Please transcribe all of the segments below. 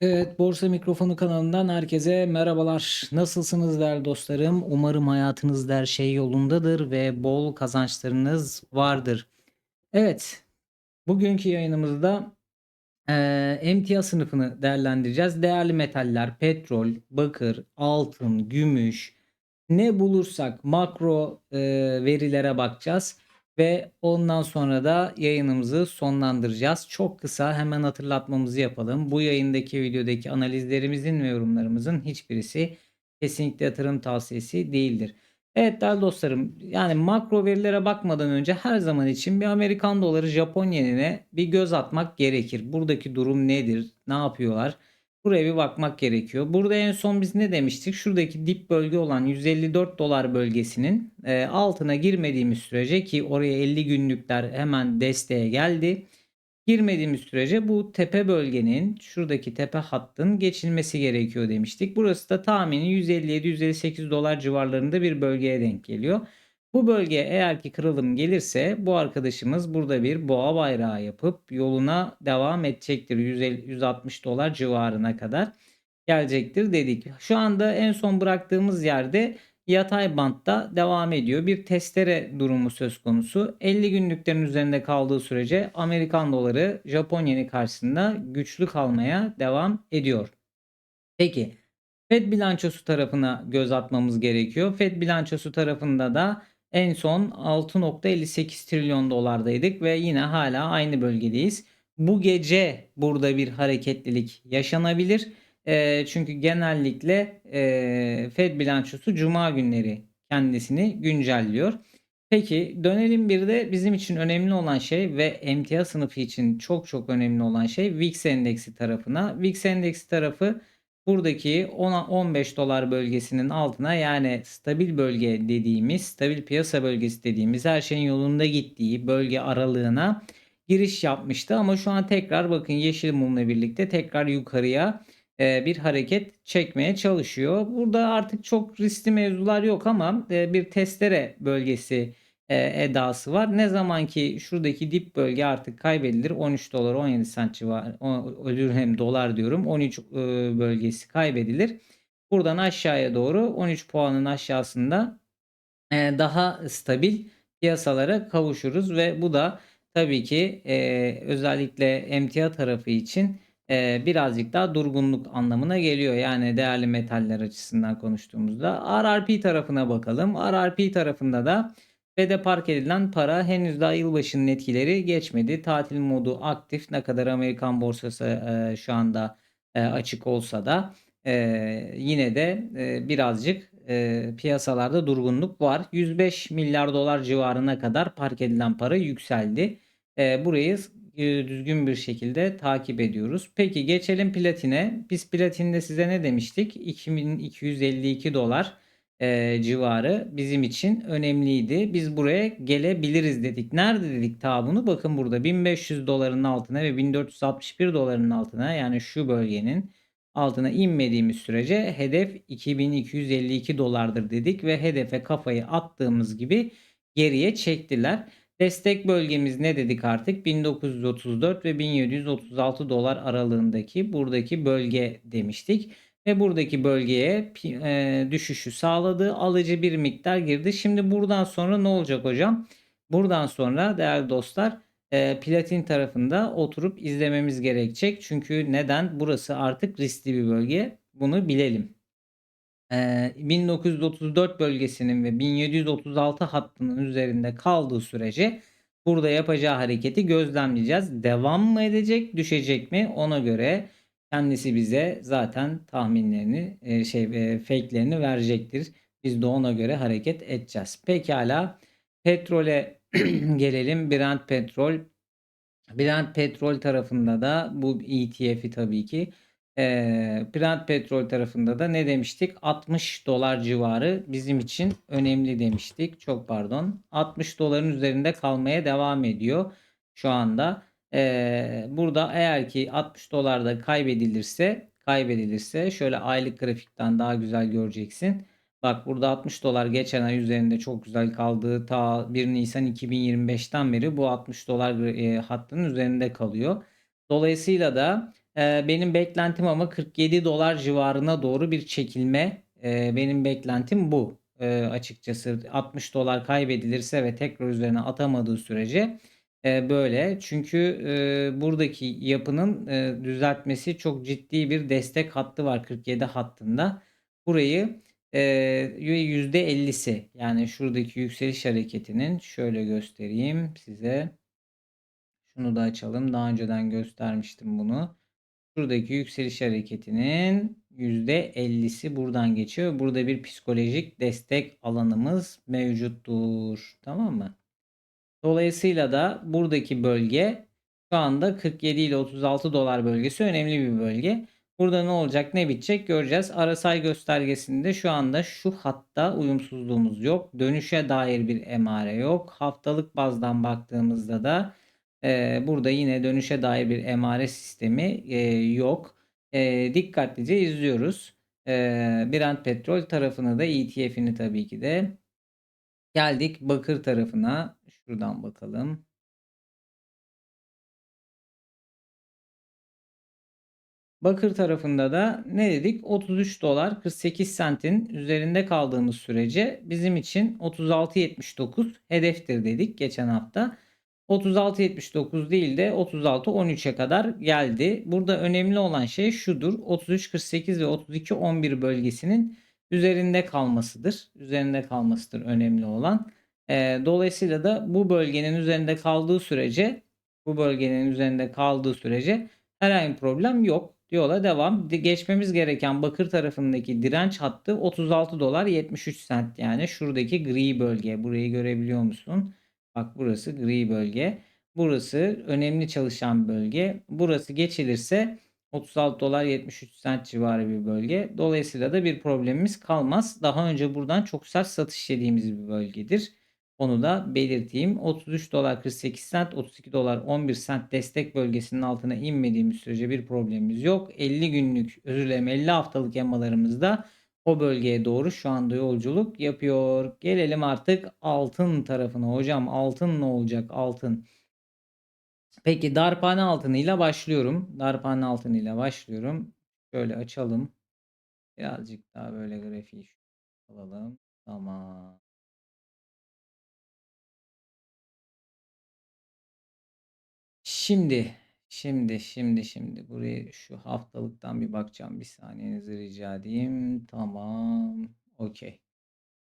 Evet, Borsa Mikrofonu kanalından herkese merhabalar. Nasılsınız değerli dostlarım? Umarım hayatınızda her şey yolundadır ve bol kazançlarınız vardır. Evet, bugünkü yayınımızda eee, emtia sınıfını değerlendireceğiz. Değerli metaller, petrol, bakır, altın, gümüş, ne bulursak makro eee, verilere bakacağız ve ondan sonra da yayınımızı sonlandıracağız. Çok kısa hemen hatırlatmamızı yapalım. Bu yayındaki videodaki analizlerimizin ve yorumlarımızın hiçbirisi kesinlikle yatırım tavsiyesi değildir. Evet değerli dostlarım yani makro verilere bakmadan önce her zaman için bir Amerikan doları Japon yenine bir göz atmak gerekir. Buradaki durum nedir? Ne yapıyorlar? Buraya bir bakmak gerekiyor. Burada en son biz ne demiştik? Şuradaki dip bölge olan 154 dolar bölgesinin e, altına girmediğimiz sürece ki oraya 50 günlükler hemen desteğe geldi. Girmediğimiz sürece bu tepe bölgenin şuradaki tepe hattın geçilmesi gerekiyor demiştik. Burası da tahmini 157-158 dolar civarlarında bir bölgeye denk geliyor. Bu bölge eğer ki kırılım gelirse bu arkadaşımız burada bir boğa bayrağı yapıp yoluna devam edecektir. 150, 160 dolar civarına kadar gelecektir dedik. Şu anda en son bıraktığımız yerde yatay bantta devam ediyor. Bir testere durumu söz konusu. 50 günlüklerin üzerinde kaldığı sürece Amerikan doları Japon yeni karşısında güçlü kalmaya devam ediyor. Peki Fed bilançosu tarafına göz atmamız gerekiyor. Fed bilançosu tarafında da en son 6.58 trilyon dolardaydık ve yine hala aynı bölgedeyiz. Bu gece burada bir hareketlilik yaşanabilir. E, çünkü genellikle e, Fed bilançosu cuma günleri kendisini güncelliyor. Peki dönelim bir de bizim için önemli olan şey ve emtia sınıfı için çok çok önemli olan şey VIX endeksi tarafına. VIX endeksi tarafı buradaki 10-15 dolar bölgesinin altına yani stabil bölge dediğimiz, stabil piyasa bölgesi dediğimiz her şeyin yolunda gittiği bölge aralığına giriş yapmıştı. Ama şu an tekrar bakın yeşil mumla birlikte tekrar yukarıya e, bir hareket çekmeye çalışıyor. Burada artık çok riskli mevzular yok ama e, bir testere bölgesi e, edası var. Ne zaman ki şuradaki dip bölge artık kaybedilir 13 dolar 17 sent civarı özür dilerim dolar diyorum 13 bölgesi kaybedilir. Buradan aşağıya doğru 13 puanın aşağısında daha stabil piyasalara kavuşuruz ve bu da tabii ki özellikle emtia tarafı için birazcık daha durgunluk anlamına geliyor. Yani değerli metaller açısından konuştuğumuzda. RRP tarafına bakalım. RRP tarafında da FED'e park edilen para henüz daha yılbaşının etkileri geçmedi. Tatil modu aktif. Ne kadar Amerikan borsası şu anda açık olsa da yine de birazcık piyasalarda durgunluk var. 105 milyar dolar civarına kadar park edilen para yükseldi. burayı düzgün bir şekilde takip ediyoruz. Peki geçelim platine. Biz platinde size ne demiştik? 2252 dolar e, civarı bizim için önemliydi. Biz buraya gelebiliriz dedik. Nerede dedik ta bunu? Bakın burada 1500 doların altına ve 1461 doların altına yani şu bölgenin altına inmediğimiz sürece hedef 2252 dolardır dedik ve hedefe kafayı attığımız gibi geriye çektiler. Destek bölgemiz ne dedik artık? 1934 ve 1736 dolar aralığındaki buradaki bölge demiştik. Ve buradaki bölgeye e, düşüşü sağladı. Alıcı bir miktar girdi. Şimdi buradan sonra ne olacak hocam? Buradan sonra değerli dostlar e, platin tarafında oturup izlememiz gerekecek. Çünkü neden? Burası artık riskli bir bölge. Bunu bilelim. 1934 bölgesinin ve 1736 hattının üzerinde kaldığı sürece burada yapacağı hareketi gözlemleyeceğiz. Devam mı edecek, düşecek mi? Ona göre kendisi bize zaten tahminlerini, şey, e, fake'lerini verecektir. Biz de ona göre hareket edeceğiz. Pekala petrole gelelim. Brent petrol. Brent petrol tarafında da bu ETF'i tabii ki Eee, Brent petrol tarafında da ne demiştik? 60 dolar civarı bizim için önemli demiştik. Çok pardon. 60 doların üzerinde kalmaya devam ediyor şu anda. Eee, burada eğer ki 60 dolarda kaybedilirse kaybedilirse şöyle aylık grafikten daha güzel göreceksin. Bak burada 60 dolar geçen ay üzerinde çok güzel kaldığı ta 1 Nisan 2025'ten beri bu 60 dolar e, hattının üzerinde kalıyor. Dolayısıyla da Eee, benim beklentim ama 47 dolar civarına doğru bir çekilme. Eee, benim beklentim bu. Eee, açıkçası 60 dolar kaybedilirse ve tekrar üzerine atamadığı sürece eee, böyle. Çünkü eee, buradaki yapının eee, düzeltmesi çok ciddi bir destek hattı var 47 hattında. Burayı eee %50'si yani şuradaki yükseliş hareketinin şöyle göstereyim size. Şunu da açalım. Daha önceden göstermiştim bunu. Şuradaki yükseliş hareketinin %50'si buradan geçiyor. Burada bir psikolojik destek alanımız mevcuttur. Tamam mı? Dolayısıyla da buradaki bölge şu anda 47 ile 36 dolar bölgesi önemli bir bölge. Burada ne olacak ne bitecek göreceğiz. RSI göstergesinde şu anda şu hatta uyumsuzluğumuz yok. Dönüşe dair bir emare yok. Haftalık bazdan baktığımızda da e, burada yine dönüşe dair bir emare sistemi e, yok. E, dikkatlice izliyoruz. E, Brent petrol tarafını da ETF'ini tabii ki de geldik bakır tarafına. Şuradan bakalım. Bakır tarafında da ne dedik? 33 dolar 48 sentin üzerinde kaldığımız sürece bizim için 36.79 hedeftir dedik geçen hafta. 36.79 değil de 36.13'e kadar geldi. Burada önemli olan şey şudur. 33.48 ve 32.11 bölgesinin üzerinde kalmasıdır. Üzerinde kalmasıdır önemli olan. Ee, dolayısıyla da bu bölgenin üzerinde kaldığı sürece bu bölgenin üzerinde kaldığı sürece herhangi bir problem yok. Yola devam. Geçmemiz gereken bakır tarafındaki direnç hattı 36 dolar 73 sent. Yani şuradaki gri bölge. Burayı görebiliyor musun? Bak burası gri bölge. Burası önemli çalışan bölge. Burası geçilirse 36 dolar 73 sent civarı bir bölge. Dolayısıyla da bir problemimiz kalmaz. Daha önce buradan çok sert satış yediğimiz bir bölgedir. Onu da belirteyim. 33 dolar 48 sent, 32 dolar 11 sent destek bölgesinin altına inmediğimiz sürece bir problemimiz yok. 50 günlük, özür dilerim 50 haftalık emalarımızda o bölgeye doğru şu anda yolculuk yapıyor. Gelelim artık altın tarafına. Hocam altın ne olacak? Altın. Peki darphane altınıyla başlıyorum. Darphane altınıyla başlıyorum. Şöyle açalım. Birazcık daha böyle grafiği alalım. Tamam. Şimdi, şimdi, şimdi, şimdi buraya şu haftalıktan bir bakacağım. Bir saniyenizi rica edeyim. Tamam. Okey.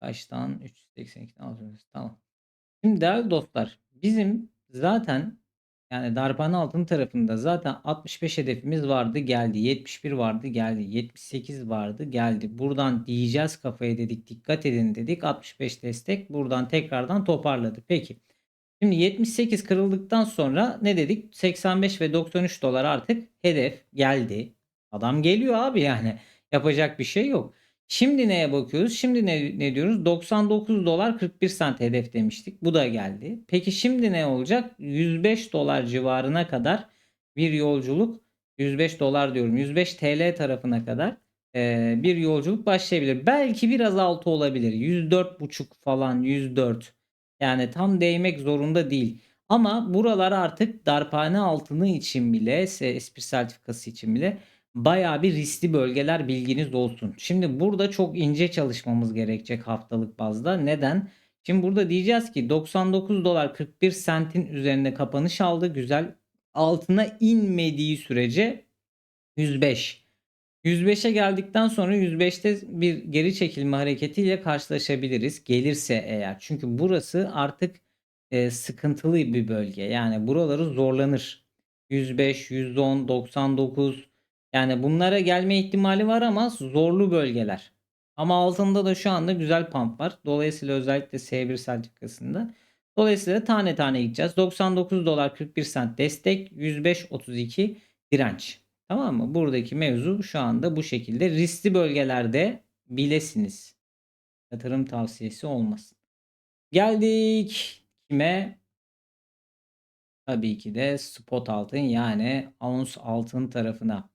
Kaçtan? 382'den 600. Tamam. Şimdi değerli dostlar, bizim zaten yani darphane altın tarafında zaten 65 hedefimiz vardı geldi. 71 vardı geldi. 78 vardı geldi. Buradan diyeceğiz kafaya dedik dikkat edin dedik. 65 destek buradan tekrardan toparladı. Peki. Şimdi 78 kırıldıktan sonra ne dedik? 85 ve 93 dolar artık hedef geldi. Adam geliyor abi yani. Yapacak bir şey yok. Şimdi neye bakıyoruz? Şimdi ne, ne diyoruz? 99 dolar 41 sent hedef demiştik. Bu da geldi. Peki şimdi ne olacak? 105 dolar civarına kadar bir yolculuk 105 dolar diyorum 105 TL tarafına kadar e, bir yolculuk başlayabilir. Belki biraz altı olabilir. 104,5 falan 104 yani tam değmek zorunda değil. Ama buralar artık darphane altını için bile, SP sertifikası için bile bayağı bir riskli bölgeler bilginiz olsun. Şimdi burada çok ince çalışmamız gerekecek haftalık bazda. Neden? Şimdi burada diyeceğiz ki 99 dolar 41 sentin üzerinde kapanış aldı. Güzel. Altına inmediği sürece 105. 105'e geldikten sonra 105'te bir geri çekilme hareketiyle karşılaşabiliriz. Gelirse eğer. Çünkü burası artık e, sıkıntılı bir bölge. Yani buraları zorlanır. 105, 110, 99 yani bunlara gelme ihtimali var ama zorlu bölgeler. Ama altında da şu anda güzel pump var. Dolayısıyla özellikle S1 sertifikasında. Dolayısıyla tane tane gideceğiz. 99 dolar 41 sent destek, 105.32 direnç. Tamam mı? Buradaki mevzu şu anda bu şekilde. Riskli bölgelerde bilesiniz. Yatırım tavsiyesi olmasın. Geldik kime? Tabii ki de spot altın yani ons altın tarafına.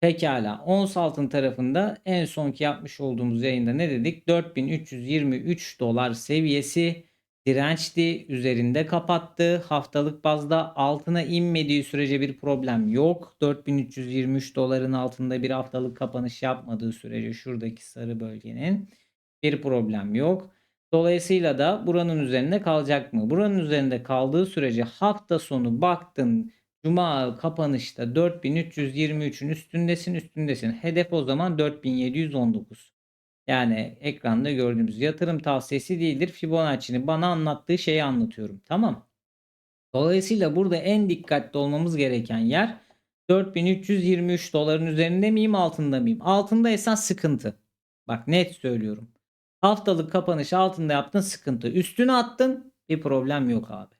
Pekala. Ons altın tarafında en sonki yapmış olduğumuz yayında ne dedik? 4323 dolar seviyesi dirençti. Üzerinde kapattı. Haftalık bazda altına inmediği sürece bir problem yok. 4323 doların altında bir haftalık kapanış yapmadığı sürece şuradaki sarı bölgenin bir problem yok. Dolayısıyla da buranın üzerinde kalacak mı? Buranın üzerinde kaldığı sürece hafta sonu baktın Cuma kapanışta 4323'ün üstündesin üstündesin. Hedef o zaman 4719. Yani ekranda gördüğümüz yatırım tavsiyesi değildir. Fibonacci'nin bana anlattığı şeyi anlatıyorum. Tamam. Dolayısıyla burada en dikkatli olmamız gereken yer 4323 doların üzerinde miyim altında mıyım? Altındaysan sıkıntı. Bak net söylüyorum. Haftalık kapanış altında yaptın sıkıntı. Üstüne attın bir problem yok abi.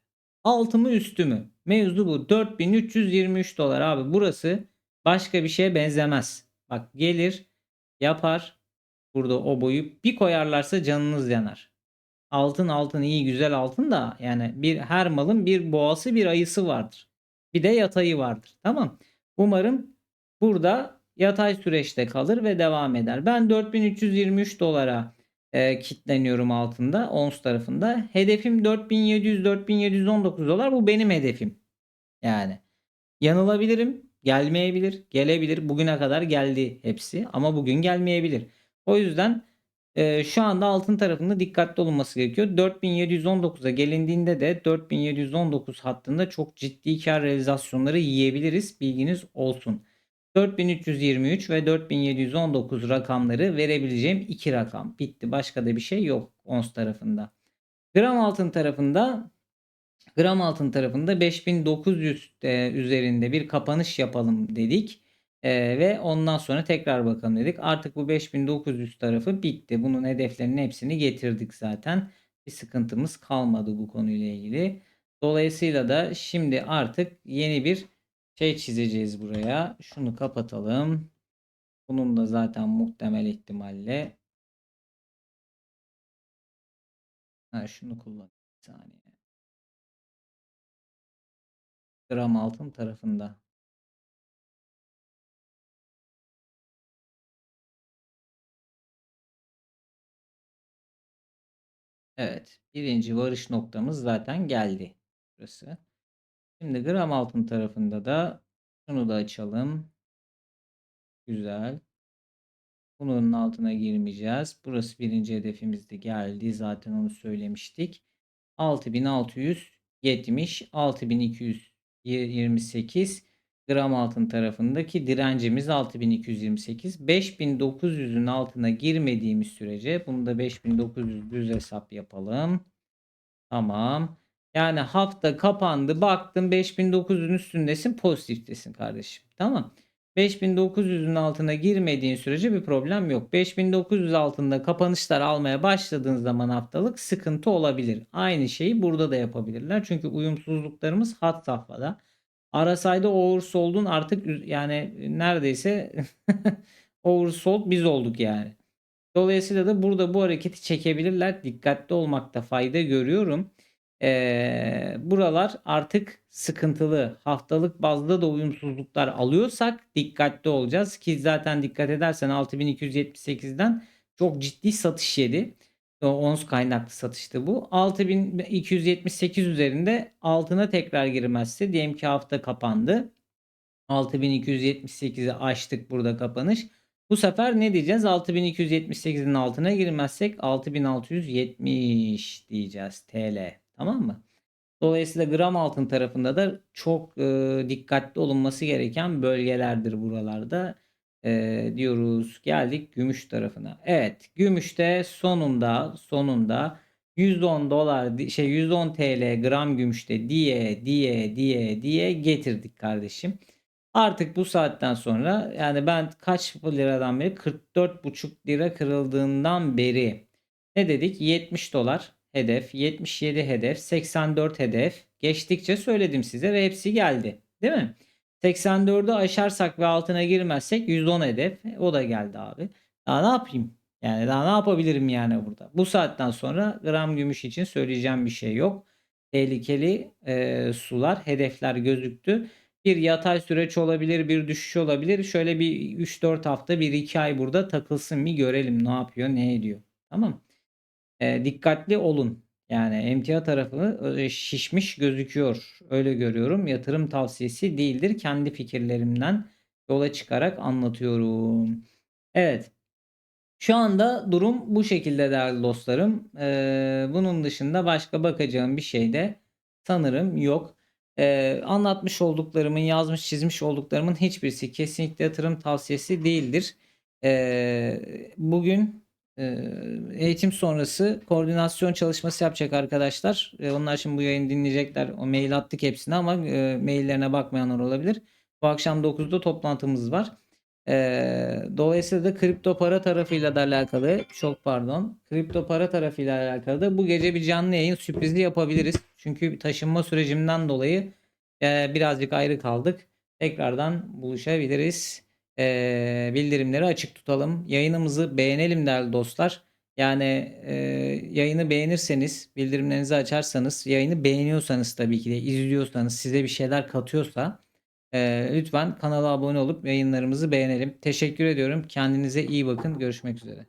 Altı mı üstü mü? Mevzu bu. 4323 dolar abi. Burası başka bir şeye benzemez. Bak gelir yapar burada o boyu bir koyarlarsa canınız yanar. Altın altın iyi güzel altın da yani bir her malın bir boğası bir ayısı vardır. Bir de yatayı vardır. Tamam. Umarım burada yatay süreçte kalır ve devam eder. Ben 4323 dolara e, kitleniyorum altında ons tarafında. Hedefim 4700-4719 dolar. Bu benim hedefim. Yani yanılabilirim, gelmeyebilir, gelebilir. Bugüne kadar geldi hepsi ama bugün gelmeyebilir. O yüzden e, şu anda altın tarafında dikkatli olunması gerekiyor. 4719'a gelindiğinde de 4719 hattında çok ciddi kar realizasyonları yiyebiliriz. Bilginiz olsun. 4323 ve 4719 rakamları verebileceğim iki rakam. Bitti. Başka da bir şey yok ons tarafında. Gram altın tarafında gram altın tarafında 5900 e, üzerinde bir kapanış yapalım dedik. E, ve ondan sonra tekrar bakalım dedik. Artık bu 5900 tarafı bitti. Bunun hedeflerinin hepsini getirdik zaten. Bir sıkıntımız kalmadı bu konuyla ilgili. Dolayısıyla da şimdi artık yeni bir şey çizeceğiz buraya. Şunu kapatalım. Bunun da zaten muhtemel ihtimalle ha, şunu kullan. Bir saniye. Gram altın tarafında. Evet. Birinci varış noktamız zaten geldi. Burası. Şimdi gram altın tarafında da şunu da açalım. Güzel. Bunun altına girmeyeceğiz. Burası birinci hedefimizde geldi. Zaten onu söylemiştik. 6670, 6228 gram altın tarafındaki direncimiz 6228. 5900'ün altına girmediğimiz sürece bunu da 5900 düz hesap yapalım. Tamam. Yani hafta kapandı baktın 5900'ün üstündesin pozitiftesin kardeşim. Tamam. 5900'ün altına girmediğin sürece bir problem yok. 5900 altında kapanışlar almaya başladığın zaman haftalık sıkıntı olabilir. Aynı şeyi burada da yapabilirler. Çünkü uyumsuzluklarımız hat safhada. RSI'de oversold'un artık yani neredeyse oversold biz olduk yani. Dolayısıyla da burada bu hareketi çekebilirler. Dikkatli olmakta fayda görüyorum. Ee, buralar artık sıkıntılı. Haftalık bazda da uyumsuzluklar alıyorsak dikkatli olacağız. Ki zaten dikkat edersen 6278'den çok ciddi satış yedi. Ons kaynaklı satıştı bu. 6278 üzerinde altına tekrar girmezse diyelim ki hafta kapandı. 6278'i açtık burada kapanış. Bu sefer ne diyeceğiz? 6278'in altına girmezsek 6670 diyeceğiz TL. Tamam mı? Dolayısıyla gram altın tarafında da çok e, dikkatli olunması gereken bölgelerdir buralarda e, diyoruz. Geldik gümüş tarafına. Evet, gümüşte sonunda sonunda 110 dolar şey 110 TL gram gümüşte diye diye diye diye getirdik kardeşim. Artık bu saatten sonra yani ben kaç liradan beri 44,5 lira kırıldığından beri ne dedik? 70 dolar hedef, 77 hedef, 84 hedef geçtikçe söyledim size ve hepsi geldi. Değil mi? 84'ü aşarsak ve altına girmezsek 110 hedef. O da geldi abi. Daha ne yapayım? Yani daha ne yapabilirim yani burada? Bu saatten sonra gram gümüş için söyleyeceğim bir şey yok. Tehlikeli e, sular, hedefler gözüktü. Bir yatay süreç olabilir, bir düşüş olabilir. Şöyle bir 3-4 hafta, 1-2 ay burada takılsın bir görelim ne yapıyor, ne ediyor. Tamam. E, dikkatli olun. Yani emtia tarafı e, şişmiş gözüküyor. Öyle görüyorum. Yatırım tavsiyesi değildir. Kendi fikirlerimden yola çıkarak anlatıyorum. Evet. Şu anda durum bu şekilde değerli dostlarım. Ee, bunun dışında başka bakacağım bir şey de sanırım yok. Ee, anlatmış olduklarımın, yazmış çizmiş olduklarımın hiçbirisi kesinlikle yatırım tavsiyesi değildir. Ee, bugün eğitim sonrası koordinasyon çalışması yapacak arkadaşlar. E, onlar şimdi bu yayını dinleyecekler. O mail attık hepsine ama e, maillerine bakmayanlar olabilir. Bu akşam 9'da toplantımız var. Ee, dolayısıyla da kripto para tarafıyla da alakalı çok pardon kripto para tarafıyla alakalı da bu gece bir canlı yayın sürprizi yapabiliriz. Çünkü taşınma sürecimden dolayı e, birazcık ayrı kaldık. Tekrardan buluşabiliriz. Ee, bildirimleri açık tutalım. Yayınımızı beğenelim değerli dostlar. Yani e, yayını beğenirseniz, bildirimlerinizi açarsanız, yayını beğeniyorsanız tabii ki de izliyorsanız, size bir şeyler katıyorsa ee, lütfen kanala abone olup yayınlarımızı beğenelim. Teşekkür ediyorum. Kendinize iyi bakın. Görüşmek üzere.